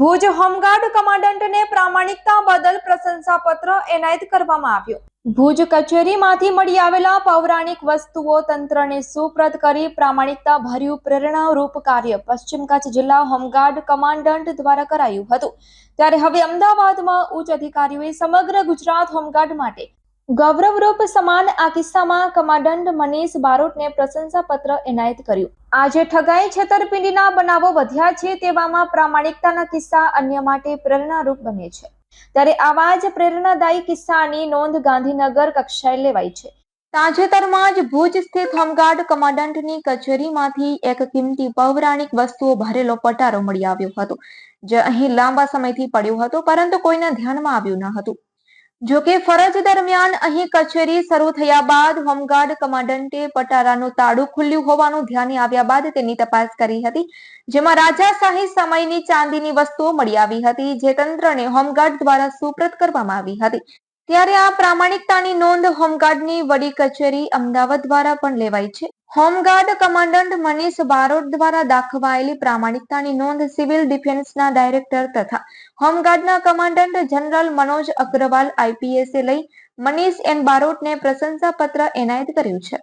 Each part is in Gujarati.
ભુજ હોમગાર્ડ કમાન્ડન્ટને પ્રામાણિકતા બદલ પ્રશંસાપત્ર એનાયત કરવામાં આવ્યું. ભુજ કચેરીમાંથી મળી આવેલા પૌરાણિક વસ્તુઓ તંત્રને સુપ્રત કરી પ્રામાણિકતા ભર્યું પ્રેરણારૂપ કાર્ય પશ્ચિમ કચ્છ જિલ્લા હોમગાર્ડ કમાન્ડન્ટ દ્વારા કરાયું હતું. ત્યારે હવે અમદાવાદમાં ઉચ્ચ અધિકારીઓએ સમગ્ર ગુજરાત હોમગાર્ડ માટે ગૌરવરૂપ સમાન આ કિસ્સામાં કમાન્ડન્ટ મનીષ બારોટને પ્રશંસાપત્ર એનાયત કર્યું. આજે ઠગાઈ છેતરપિંડીના બનાવો વધ્યા છે તેવામાં પ્રામાણિકતાના કિસ્સા અન્ય માટે પ્રેરણારૂપ બને છે. ત્યારે આવા જ પ્રેરણાદાયી કિસ્સાની નોંધ ગાંધીનગર કક્ષાએ લેવાઈ છે. તાજેતરમાં જ ભુજ સ્થિત હોમગાર્ડ કમાન્ડન્ટની કચેરીમાંથી એક કિંમતી પૌરાણિક વસ્તુઓ ભરેલો પટારો મળી આવ્યો હતો, જે અહીં લાંબા સમયથી પડ્યો હતો, પરંતુ કોઈને ધ્યાનમાં આવ્યું ન હતું. જો કે ફરજ દરમિયાન અહીં કચેરી શરૂ થયા બાદ હોમગાર્ડ કમાન્ડન્ટે પટારાનું તાળું ખુલ્યું હોવાનું ધ્યાને આવ્યા બાદ તેની તપાસ કરી હતી, જેમાં રાજાશાહી સમયની ચાંદીની વસ્તુઓ મળી આવી હતી, જે તંત્રને હોમગાર્ડ દ્વારા સુપ્રત કરવામાં આવી હતી. ત્યારે આ પ્રામાણિકતાની નોંધ હોમગાર્ડની વડી કચેરી અમદાવાદ દ્વારા પણ લેવાઈ છે. હોમગાર્ડ કમાન્ડન્ટ મનીષ બારોટ દ્વારા દાખવાયેલી પ્રામાણિકતાની નોંધ સિવિલ ડિફેન્સના ડાયરેક્ટર તથા હોમગાર્ડના કમાન્ડન્ટ જનરલ મનોજ અગ્રવાલ આઈપીએસે લઈ મનીષ એન બારોટને પ્રશંસાપત્ર એનાયત કર્યું છે.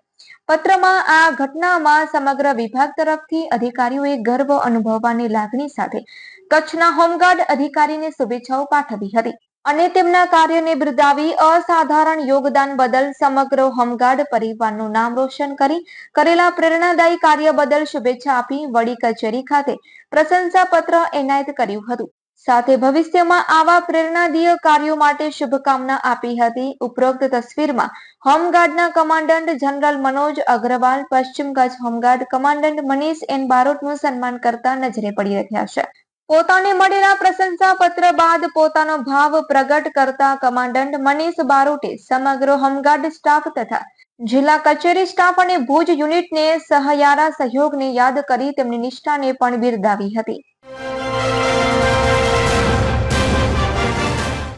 પત્રમાં આ ઘટનામાં સમગ્ર વિભાગ તરફથી અધિકારીઓએ ગર્વ અનુભવવાની લાગણી સાથે કચ્છના હોમગાર્ડ અધિકારીને શુભેચ્છાઓ પાઠવી હતી. અને તેમના કાર્યને બિરદાવી અસાધારણ યોગદાન બદલ સમગ્ર હોમગાર્ડ પરિવારનું નામ રોશન કરી કરેલા પ્રેરણાદાયી કાર્ય બદલ શુભેચ્છા આપી વડી કચેરી ખાતે પ્રશંસા પત્ર એનાયત કર્યું હતું. સાથે ભવિષ્યમાં આવા પ્રેરણાદીય કાર્યો માટે શુભકામના આપી હતી ઉપરોક્ત તસવીરમાં હોમગાર્ડના કમાન્ડન્ટ જનરલ મનોજ અગ્રવાલ, પશ્ચિમ Kutch home guard commandant Manish N બારોટનું સન્માન કરતા નજરે પડી રહ્યા છે. પોતાને મળેલા પ્રશંસા પત્ર બાદ પોતાનો ભાવ પ્રગટ કરતા કમાન્ડન્ટ મનીષ બારોટે સમગ્ર હોમગાર્ડ સ્ટાફ તથા જિલ્લા કચેરી સ્ટાફ અને ભુજ યુનિટને સહયારા સહયોગને યાદ કરી તેમની નિષ્ઠાને પણ બિરદાવી હતી.